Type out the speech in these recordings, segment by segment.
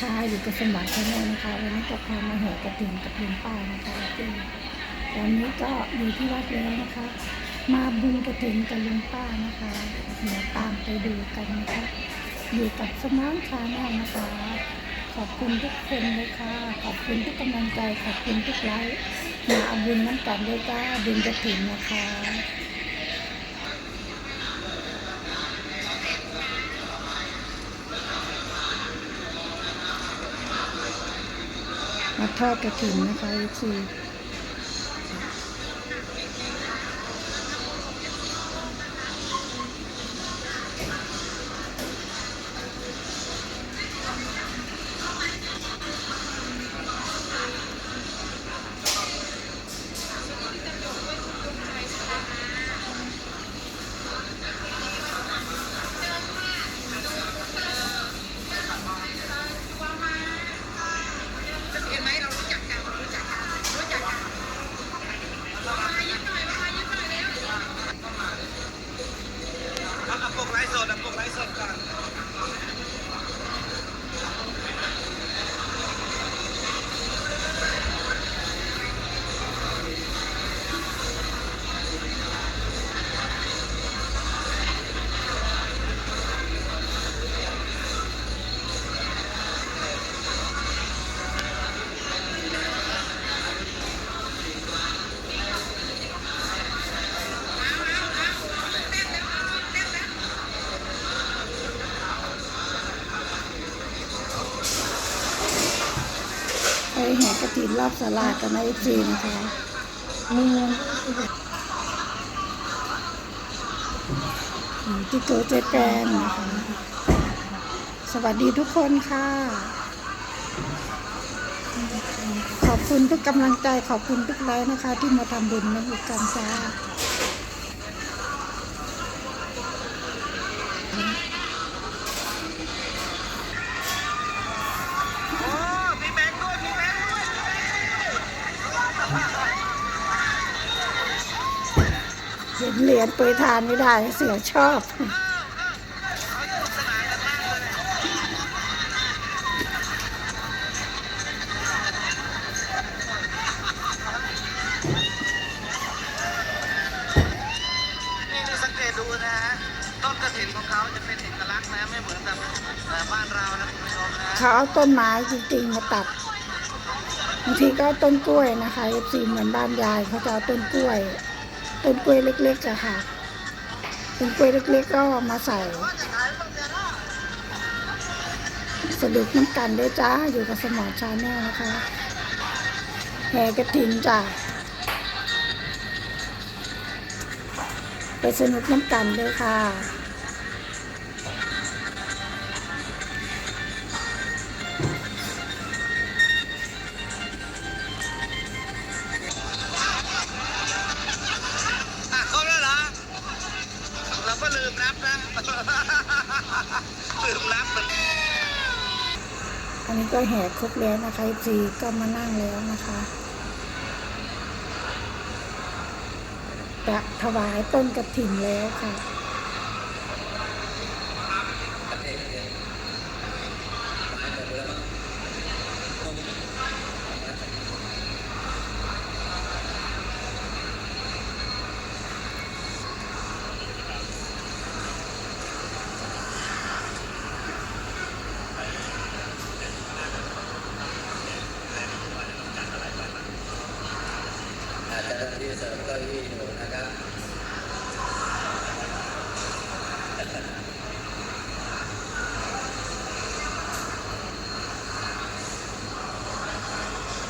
คะอยู่กับสมบัติชาแนลนะคะวันนี้จะพามาแห่กระถิ่นกับลุงป้านะคะที่ตอนนี้ก็อยู่ที่วัดแล้วนะคะ มาบุญกระถิ่นกับลุงป้านะคะเดี๋ยวตามไปดูกันนะคะอยู่กับสมานชาแนลนะคะ ขอบคุณทุกคนเลยค่ะขอบคุณทุกกำลังใจขอบคุณทุกไลค์มาเอาบุญน้ำกันด้วยจ้าบุญกระถิ่นนะคะ ทอดกระถิ่นนะคะคื ถินรอบสลากันในจีนะคะมีที่โกเจแปนนะคะสวัสดีทุกคนค่ะ ขอบคุณทุกกำลังใจขอบคุณทุกไลค์นะคะ ที่มาทำบุญในอุกการจ้า เห็นเหรียญเปยทานไม่ได้เสียชอบเขาสนุกสนานกันมากเลยนี่นี่สังเกตดูนะฮะต้นกระถินของเขาจะเป็นเอกลักษณ์นะไม่เหมือนแบบเอ่อบ้านเรานะคุณผู้ชมนะเขาเอาต้นไม้จริงๆมาตัดบางทีก็เอาต้นกล้วยนะคะเอฟซีเหมือนบ้านยายเขาจะเอาต้นกล้วย ต้นกล้วยเล็กๆอะค่ะต้นกล้วยเล็กๆก็มาใส่สะดุกน้ำกันด้วยจ้า อยู่กับสมอชาแนลนะคะแห่กระถินจ้าไปสนุกน้ำกันด้วยค่ะ ก็แห่ครบแล้วนะคะจีก็มานั่งแล้วนะคะจะถวายต้นกระถิ่นแล้วค่ะ อาจจะที่เสริมเก้าอี้อยู่นะครับ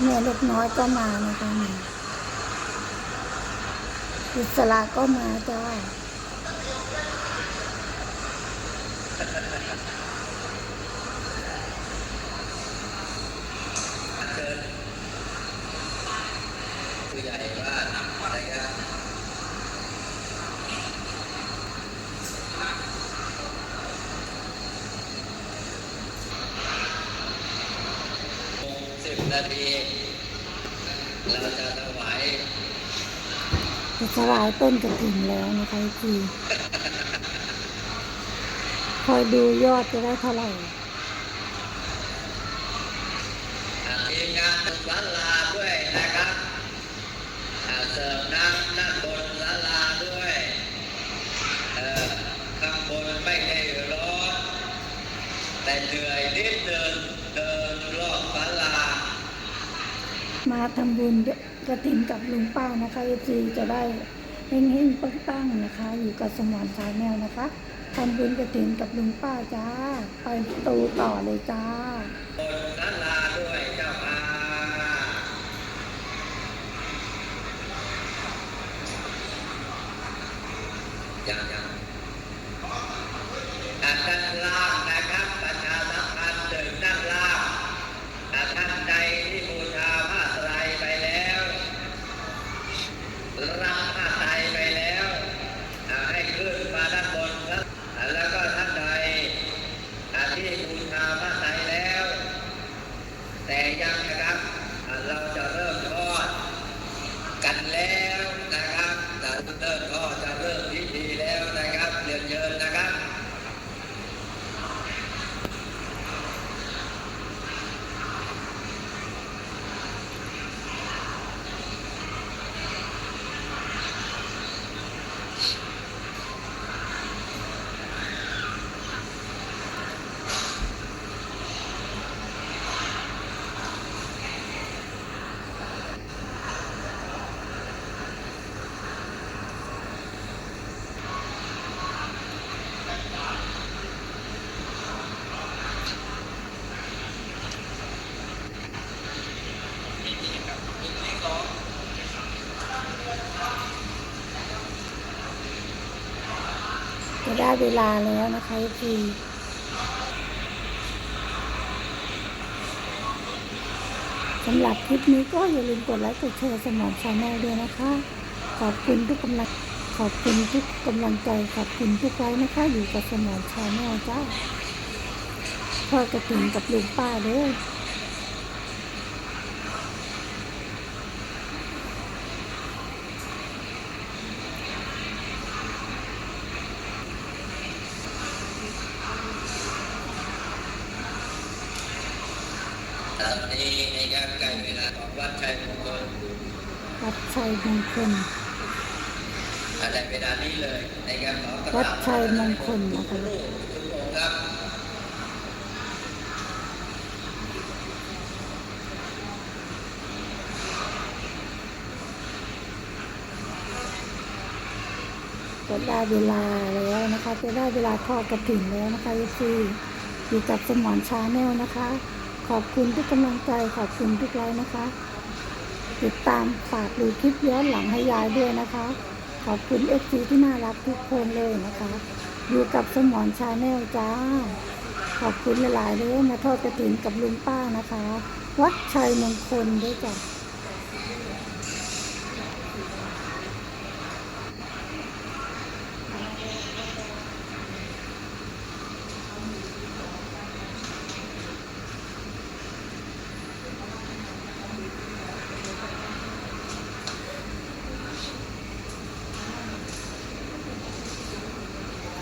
แม่ลูกน้อยก็มานะคะอิสระก็มาจ้า ผู้ใหญ่ว่านะครับ สิบนาทีเราจะถวายจะถวายต้นกระถิ่นแล้วนะคะจีคอยดูยอดจะได้เท่าไหร่ถทีมงานศาลาด้วยนะครับเสิร์ฟน้ำด้านบนศาลาด้วยเออข้างบนไม่ได้ร้อนแต่เหนื่อยนิดเดินเดินรอบศาลา มาทำบุญกระถินกับลุงป้านะคะเอฟซีจะได้เฮงๆปังๆนะคะ อยู่กับสมอนชาแนลนะคะทำบุญกระถินกับลุงป้าจ้า ไปตูต่อเลยจ้าบนศาลาด้วยเจ้าค่ะยังยังอ่าด้านล่างนะครับ ประชาสัมพันธ์ถึงด้านล่างอ่าท่านใดที่บูชาผ้าไตรไปแล้ว รับผ้าไตรไปแล้วอ่าให้ขึ้นมาด้านบนครับอ่าแล้วก็ท่านใดอ่าที่บูชาผ้าไตรแล้ว แต่ยังนะครับอ่าเราจะเริ่มทอดกันแล้วนะครับจะเริ่มทอดจะเริ่มพิธีแล้วนะครับเรียนเชิญนะครับ จะ ได้เวลาแล้วนะคะเอฟซีสำหรับคลิปนี้ก็อย่าลืมกดไลค์กดแชร์สมอนชาแนลด้วยนะคะ ขอบคุณทุกกำลังขอบคุณทุกกำลังใจขอบคุณทุกไลค์นะคะ อยู่กับสมอนชาแนลจ้าทอกระถิ่นกับลุงป้าเด้อ ตอนนี้นะครับใกล้เวลาของวัดชัยมงคลวัดชัยมงคลอะไรเวลานี้เลยนะครับขอกราบวัดชัยมงคลนะคะทุกองค์ครับจะได้เวลาแล้วนะคะ จะได้เวลาทอดกระถิ่นแล้วนะคะเอฟซีอยู่กับสมอนชาแนลนะคะ ขอบคุณทุกกำลังใจขอบคุณทุกไลค์นะคะ ติดตามฝากดูคลิปย้อนหลังให้ยายด้วยนะคะ ขอบคุณเอฟซีที่น่ารักทุกคนเลยนะคะ อยู่กับสมอนชาแนลจ้า ขอบคุณหลายๆเลยมาทอดกระถิ่นกับลุงป้านะคะ วัดชัยมงคลด้วยจ้ะ